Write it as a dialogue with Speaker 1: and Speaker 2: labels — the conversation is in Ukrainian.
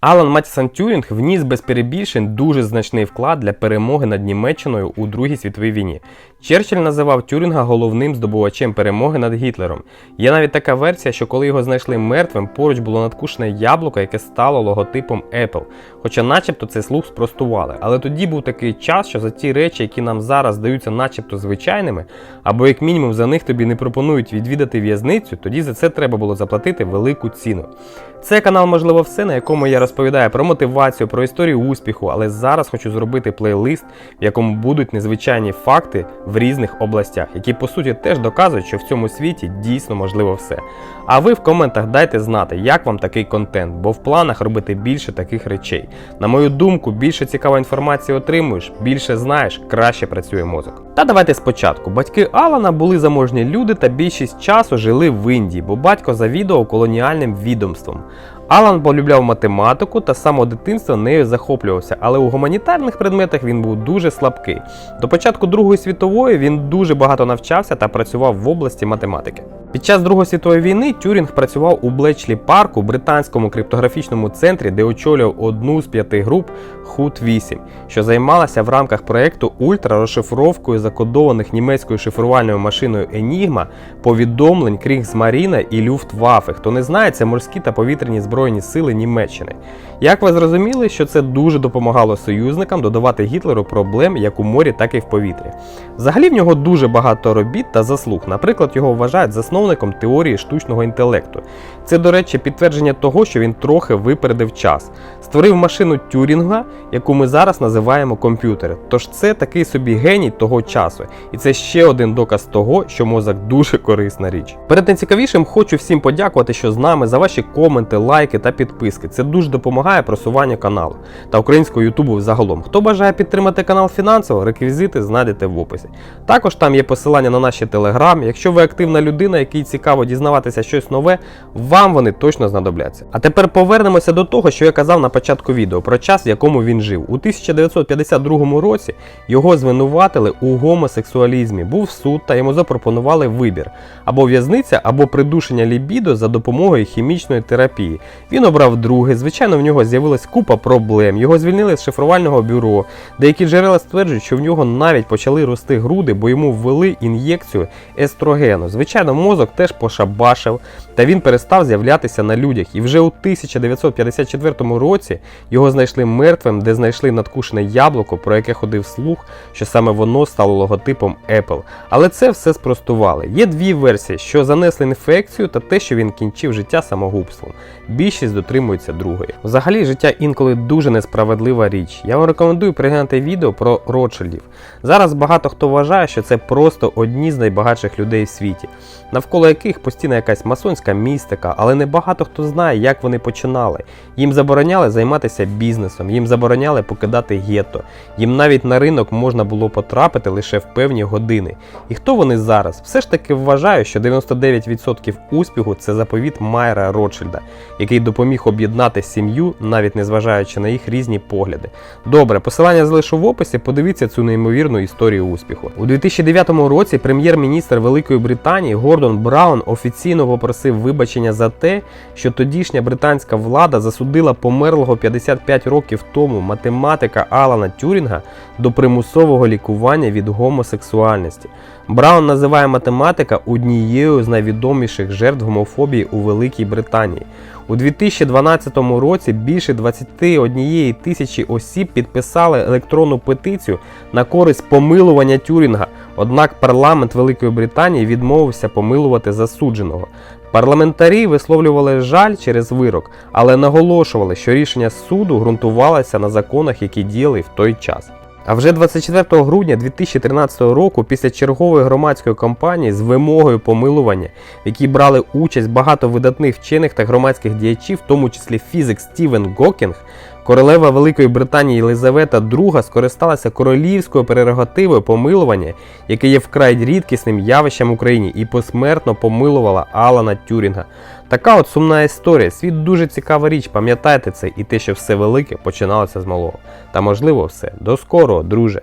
Speaker 1: Алан Матісон Тюрінг вніс без перебільшень дуже значний вклад для перемоги над Німеччиною у Другій світовій війні. Черчилль називав Тюрінга головним здобувачем перемоги над Гітлером. Є навіть така версія, що коли його знайшли мертвим, поруч було надкушене яблуко, яке стало логотипом Apple. Хоча, начебто, цей слух спростували. Але тоді був такий час, що за ті речі, які нам зараз здаються начебто звичайними, або як мінімум за них тобі не пропонують відвідати в'язницю, тоді за це треба було заплатити велику ціну. Це канал Можливо все, на якому я розповідаю про мотивацію, про історію успіху, але зараз хочу зробити плейлист, в якому будуть незвичайні факти в різних областях, які по суті теж доказують, що в цьому світі дійсно можливо все. А ви в коментах дайте знати, як вам такий контент, бо в планах робити більше таких речей. На мою думку, більше цікавої інформації отримуєш, більше знаєш, краще працює мозок. Та давайте спочатку. Батьки Алана були заможні люди та більшість часу жили в Індії, бо батько завідував колоніальним відомством. Алан полюбляв математику та з самого нею захоплювався, але у гуманітарних предметах він був дуже слабкий. До початку Другої світової він дуже багато навчався та працював в області математики. Під час Другої світової війни Тюрінг працював у Блечлі парку, британському криптографічному центрі, де очолював одну з п'яти груп Хут 8 що займалася в рамках проєкту ультрарозшифровкою закодованих німецькою шифрувальною машиною Enigma повідомлень Крігсмаріна і Люфтваффе. Хто не знає, це морські та повітряні збройні сили Німеччини. Як ви зрозуміли, що це дуже допомагало союзникам додавати Гітлеру проблем як у морі, так і в повітрі. Взагалі в нього дуже багато робіт та заслуг. Наприклад, його вважають засновником теорії штучного інтелекту. Це, до речі, підтвердження того, що він трохи випередив час. Створив машину Тюрінга, яку ми зараз називаємо комп'ютер. Тож це такий собі геній того часу. І це ще один доказ того, що мозок дуже корисна річ. Перед найцікавішим хочу всім подякувати, що з нами за ваші коменти, лайки та підписки. Це дуже допомагає просуванню каналу та українського Ютубу взагалом. Хто бажає підтримати канал фінансово, реквізити знайдете в описі. Також там є посилання на наші телеграм. Якщо ви активна людина, якій цікаво дізнаватися щось нове, вам вони точно знадобляться. А тепер повернемося до того, що я казав на початку відео про час, в якому він жив. У 1952 році його звинуватили у гомосексуалізмі. Був суд та йому запропонували вибір або в'язниця, або придушення лібідо за допомогою хімічної терапії. Він обрав друге. Звичайно, в нього з'явилась купа проблем. Його звільнили з шифрувального бюро. Деякі джерела стверджують, що в нього навіть почали рости груди, бо йому ввели ін'єкцію естрогену. Звичайно, мозок теж пошабашив, та він перестав з'являтися на людях. І вже у 1954 році його знайшли мертвим, де знайшли надкушене яблуко, про яке ходив слух, що саме воно стало логотипом Apple. Але це все спростували. Є дві версії, що занесли інфекцію та те, що він кінчив життя самогубством. Більшість дотримується другої. Взагалі, життя інколи дуже несправедлива річ. Я вам рекомендую переглянути відео про Ротшильдів. Зараз багато хто вважає, що це просто одні з найбагатших людей в світі, навколо яких постійна якась масонська містика, але не багато хто знає, як вони починали. Їм забороняли займатися бізнесом, їм забороняли покидати гетто, їм навіть на ринок можна було потрапити лише в певні години. І хто вони зараз? Все ж таки вважаю, що 99% успіху це заповіт Майера Ротшильда, який допоміг об'єднати сім'ю, навіть незважаючи на їх різні погляди. Добре, посилання залишу в описі, подивіться цю неймовірну історію успіху. У 2009 році прем'єр-міністр Великої Британії Гордон Браун офіційно попросив вибачення за те, що тодішня британська влада засудила померлого 55 років тому математика Алана Тюрінга до примусового лікування від гомосексуальності. Браун називає математика однією з найвідоміших жертв гомофобії у Великій Британії. У 2012 році більше 21 тисячі осіб підписали електронну петицію на користь помилування Тюрінга. Однак парламент Великої Британії відмовився помилувати засудженого. Парламентарі висловлювали жаль через вирок, але наголошували, що рішення суду ґрунтувалося на законах, які діяли в той час. А вже 24 грудня 2013 року, після чергової громадської кампанії з вимогою помилування, в якій брали участь багато видатних вчених та громадських діячів, в тому числі фізик Стівен Гокінг, королева Великої Британії Єлизавета II скористалася королівською прерогативою помилування, яке є вкрай рідкісним явищем в Україні, і посмертно помилувала Алана Тюрінга. Така от сумна історія. Світ дуже цікава річ, пам'ятайте це і те, що все велике починалося з малого. Та можливо все. До скорого, друже!